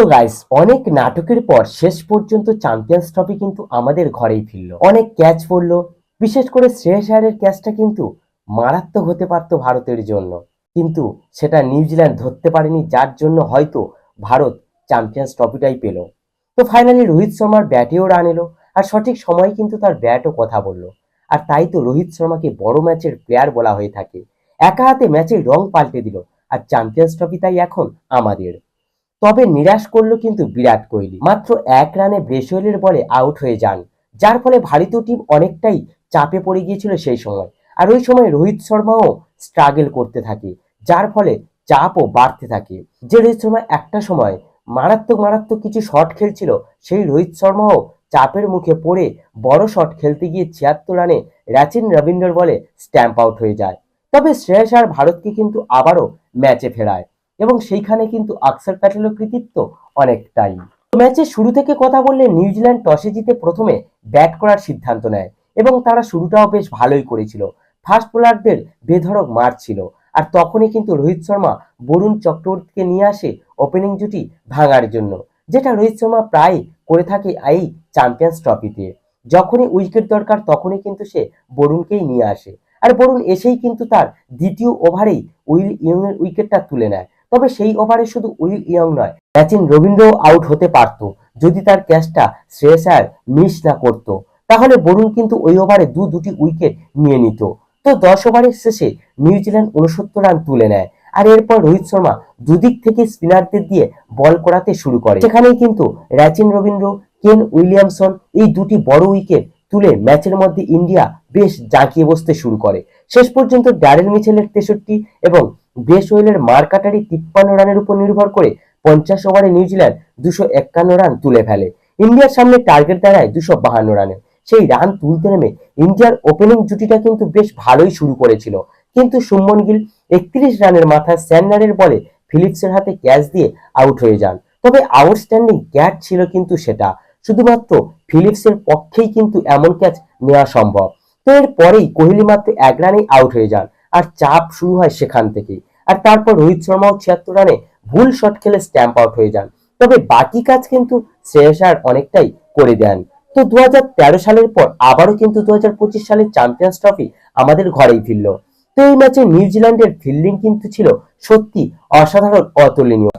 তো গাইস অনেক নাটকের পর শেষ পর্যন্ত চ্যাম্পিয়ন্স ট্রফি কিন্তু আমাদের ঘরেই ফিরল। অনেক ক্যাচ পড়ল, বিশেষ করে শ্রেয়স আয়ারের ক্যাচটা কিন্তু মারাত্মক হতে পারতো ভারতের জন্য। কিন্তু সেটা নিউজিল্যান্ড ধরতে পারেনি, যার জন্য হয়তো ভারত চ্যাম্পিয়ন্স ট্রফিটাই পেল। তো ফাইনালি রোহিত শর্মার ব্যাটেও রান এলো, আর সঠিক সময় কিন্তু তার ব্যাটও কথা বলল। আর তাই তো রোহিত শর্মাকে বড় ম্যাচের প্লেয়ার বলা হয়ে থাকে। একা হাতে ম্যাচের রং পাল্টে দিল, আর চ্যাম্পিয়ন্স ট্রফি তাই এখন আমাদের। তবে নিরাশ করল কিন্তু বিরাট কোহলি। মাত্র এক রানে ব্রেসওয়েলের বলে আউট হয়ে যান, যার ফলে ভারতীয় টিম অনেকটাই চাপে পড়ে গিয়েছিল সেই সময়। আর ওই সময় রোহিত শর্মাও স্ট্রাগল করতে থাকে, যার ফলে চাপও বাড়তে থাকে। যে রোহিত শর্মা একটা সময় মারাত্মক মারাত্মক কিছু শট খেলছিল, সেই রোহিত শর্মাও চাপের মুখে পড়ে বড় শট খেলতে গিয়ে ছিয়াত্তর রানে রাচিন রবীন্দ্রর বলে স্ট্যাম্প আউট হয়ে যায়। তবে শ্রেয়স আর ভারতকে কিন্তু আবারও ম্যাচে ফেরায়। এবং সেইখানে কিন্তু আকসার প্যাটেলের কৃতিত্ব অনেকটাই। ম্যাচের শুরু থেকে কথা বললে নিউজিল্যান্ড টসে জিতে প্রথমে ব্যাট করার সিদ্ধান্ত নেয় এবং তারা শুরুটাও বেশ ভালোই করেছিল। ফাস্ট বোলারদের বেধড়ক মার ছিল আর তখনই কিন্তু রোহিত শর্মা বরুণ চক্রবর্তীকে নিয়ে আসে ওপেনিং জুটি ভাঙার জন্য, যেটা রোহিত শর্মা প্রায় করে থাকে এই চ্যাম্পিয়ন্স ট্রফিতে। যখনই উইকেট দরকার তখনই কিন্তু সে বরুণকেই নিয়ে আসে। আর বরুণ এসেই কিন্তু তার দ্বিতীয় ওভারেই উইল ইয়ং এর উইকেটটা তুলে নেয়। তবে সেই ওভারে শুধু উইল ইয়ং নয় সচিন রবীন্দ্র আউট হতে পারত। যদি তার ক্যাচটা শ্রেয়স মিস না করত, তাহলে বরুণ কিন্তু ওই ওভারে দু দুটি উইকেট নিয়ে নিত। তো দশ ওভারের শেষে নিউজিল্যান্ড উনসত্তর রান তুলে নেয়, আর এরপর রোহিত শর্মা দুদিক থেকে স্পিনারদের দিয়ে বল করাতে শুরু করে। সেখানেই কিন্তু রাচিন রবীন্দ্র, কেন উইলিয়ামসন এই দুটি বড় উইকেট তুলে ম্যাচের মধ্যে ইন্ডিয়া বেশ জাঁকিয়ে বসতে শুরু করে। শেষ পর্যন্ত ড্যারেল মিচেলের তেষট্টি এবং ব্রেসওয়েলের মারকাটারি তিপ্পান্ন রানের উপর নির্ভর করে পঞ্চাশ ওভারে নিউজিল্যান্ড দুশো একান্ন রান তুলে ফেলে। ইন্ডিয়ার সামনে টার্গেট দাঁড়ায় দুশো বাহান্ন রানে। সেই রান তুলতে নেমে ইন্ডিয়ার ওপেনিং জুটিটা কিন্তু বেশ ভালোই শুরু করেছিল। কিন্তু সুমন গিল একত্রিশ রানের মাথায় স্যান্ডারের বলে ফিলিপসের হাতে ক্যাচ দিয়ে আউট হয়ে যান। তবে আউটস্ট্যান্ডিং ক্যাচ ছিল কিন্তু সেটা। শুধুমাত্র ফিলিপসের পক্ষেই কিন্তু এমন ক্যাচ নেওয়া সম্ভব। তো এর পরেই কোহলি মাত্র এক রানেই আউট হয়ে যান। আর চাপ শুরু হয় সেখান থেকেই। আর তারপর রোহিত শর্মাও ছিয়াত্তর রানে ভুল শট খেলে স্ট্যাম্প আউট হয়ে যান। তবে বাকি কাজ কিন্তু শ্রেয়স আয়ার অনেকটাই করে দেন। তো দু হাজার তেরো সালের পর আবারও কিন্তু দু হাজার পঁচিশ সালের চ্যাম্পিয়ন্স ট্রফি আমাদের ঘরেই ফিরল। তো এই ম্যাচে নিউজিল্যান্ডের ফিল্ডিং কিন্তু ছিল সত্যি অসাধারণ, অতুলনীয়।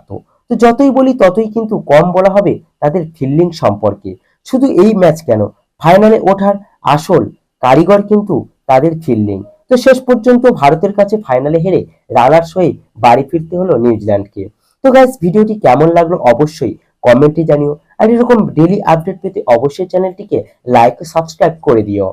তো যতই বলি ততই কিন্তু কম বলা হবে তাদের ফিল্ডিং সম্পর্কে। শুধু এই ম্যাচ কেন ফাইনালে ওঠার আসল কারিগর কিন্তু তাদের ফিল্ডিং তো শেষ পর্যন্ত ভারতের কাছে ফাইনালে হেরে রানার্স হয়ে বাড়ি ফিরতে হলো নিউজিল্যান্ডকে। তো গাইস ভিডিওটি কেমন লাগল অবশ্যই কমেন্টে জানিও। আর এরকম ডেলি আপডেট পেতে অবশ্যই চ্যানেলটিকে লাইক সাবস্ক্রাইব করে দিও।